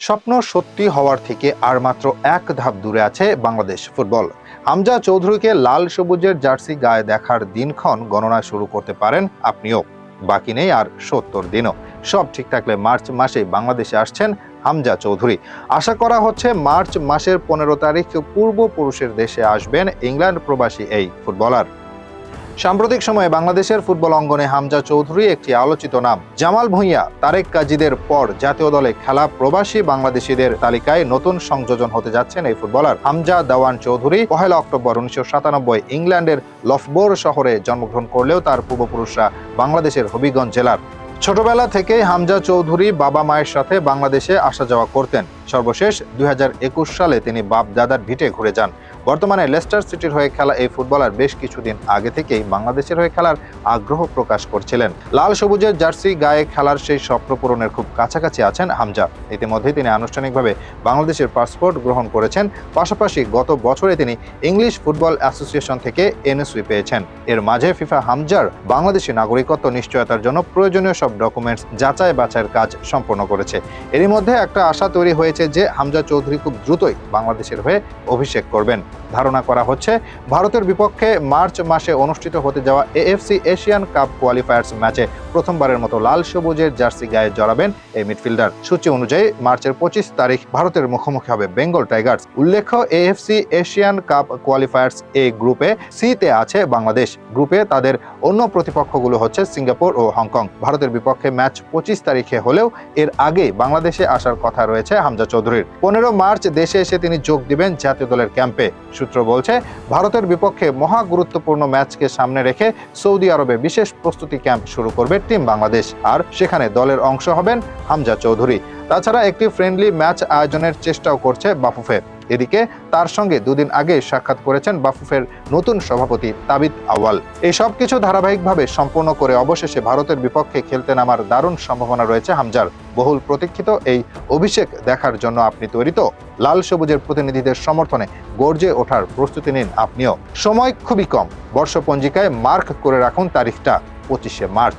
স্বপ্ন সত্যি হওয়ার থেকে আর মাত্র এক ধাপ দূরে আছে বাংলাদেশ ফুটবল। হামজা চৌধুরীকে লাল সবুজের জার্সি গায়ে দেখার দিনক্ষণ গণনা শুরু করতে পারেন আপনিও। বাকি নেই আর সত্তর দিনও। সব ঠিক থাকলে মার্চ মাসেই বাংলাদেশে আসছেন হামজা চৌধুরী। আশা করা হচ্ছে মার্চ মাসের পনেরো তারিখ পূর্বপুরুষের দেশে আসবেন ইংল্যান্ড প্রবাসী এই ফুটবলার। সাম্প্রতিক সময়ে বাংলাদেশের ফুটবল অঙ্গনে হামজা চৌধুরী একটি আলোচিত নাম। জামাল ভুঁইয়া, তারেক কাজীদের পর জাতীয় দলে খেলা প্রবাসী বাংলাদেশিদের তালিকায় নতুন সংযোজন হতে যাচ্ছেন এই ফুটবলার হামজা দেওয়ান চৌধুরী। পহেলা অক্টোবর উনিশশো সাতানব্বই ইংল্যান্ডের লফবোর শহরে জন্মগ্রহণ করলেও তার পূর্বপুরুষরা বাংলাদেশের হবিগঞ্জ জেলার। ছোটবেলা থেকেই হামজা চৌধুরী বাবা মায়ের সাথে বাংলাদেশে আসা যাওয়া করতেন। সর্বশেষ দুই হাজার একুশ সালে তিনি বাপ দাদার ভিটে ঘুরে যান। বর্তমানে লেস্টার সিটির হয়ে খেলা এই ফুটবলার বেশ কিছুদিন আগে থেকেই বাংলাদেশের হয়ে খেলার আগ্রহ প্রকাশ করছিলেন। লাল সবুজের জার্সি গায়ে খেলার সেই স্বপ্ন পূরণের খুব কাছাকাছি আছেন হামজা। ইতিমধ্যেই তিনি আনুষ্ঠানিকভাবে বাংলাদেশের পাসপোর্ট গ্রহণ করেছেন। পাশাপাশি গত বছরে তিনি ইংলিশ ফুটবল অ্যাসোসিয়েশন থেকে এনএসউই পেয়েছেন। এর মাঝে ফিফা হামজার বাংলাদেশি নাগরিকত্ব নিশ্চয়তার জন্য প্রয়োজনীয় সব ডকুমেন্টস যাচাই বাছাইয়ের কাজ সম্পন্ন করেছে। এরই মধ্যে একটা আশা তৈরি হয়েছে যে হামজা চৌধুরী খুব দ্রুতই বাংলাদেশের হয়ে অভিষেক করবেন। ধারণা করা হচ্ছে, ভারতের বিপক্ষে মার্চ মাসে অনুষ্ঠিত হতে যাওয়া এএফসি এশিয়ান কাপ কোয়ালিফায়ার্স ম্যাচে প্রথমবারের মতো লাল সবুজের জার্সি গায়ে জড়াবেন এই মিডফিল্ডার। সূচি অনুযায়ী মার্চের পঁচিশ তারিখ ভারতের মুখোমুখি হবে বেঙ্গল টাইগার্স। উল্লেখ্য, এএফসি এশিয়ান কাপ কোয়ালিফায়ার্স এ গ্রুপে সিতে আছে বাংলাদেশ। গ্রুপে তাদের অন্য প্রতিপক্ষগুলো হচ্ছে সিঙ্গাপুর ও হংকং। ভারতের বিপক্ষে ম্যাচ পঁচিশ তারিখে হলেও এর আগে বাংলাদেশে আসার কথা রয়েছে হামজা চৌধুরীর। পনেরো মার্চ দেশে এসে তিনি যোগ দিবেন জাতীয় দলের ক্যাম্পে। সূত্র বলছে, ভারতের বিপক্ষে মহা গুরুত্বপূর্ণ ম্যাচকে সামনে রেখে সৌদি আরবে বিশেষ প্রস্তুতি ক্যাম্প শুরু করবে টিম বাংলাদেশ। আর সেখানে দলের অংশ হবেন হামজা চৌধুরী। তাছাড়া একটি ফ্রেন্ডলি ম্যাচ আয়োজনের চেষ্টাও করছে বাফুফে। এদিকে তার সঙ্গে দুদিন আগে সাক্ষাৎ করেছেন বাফুফের নতুন সভাপতি তাবিদ আওয়াল এই সব কিছু ধারাবাহিকভাবে সম্পন্ন করে অবশেষে ভারতের বিপক্ষে খেলতে নামার দারুণ সম্ভাবনা রয়েছে হামজার। বহুল প্রতীক্ষিত এই অভিষেক দেখার জন্য আপনি তৈরি তো? লাল সবুজের প্রতিনিধিদের সমর্থনে গর্জে ওঠার প্রস্তুতি নিন আপনিও। সময় খুবই কম। বর্ষপঞ্জিকায় মার্ক করে রাখুন তারিখটা, পঁচিশে মার্চ।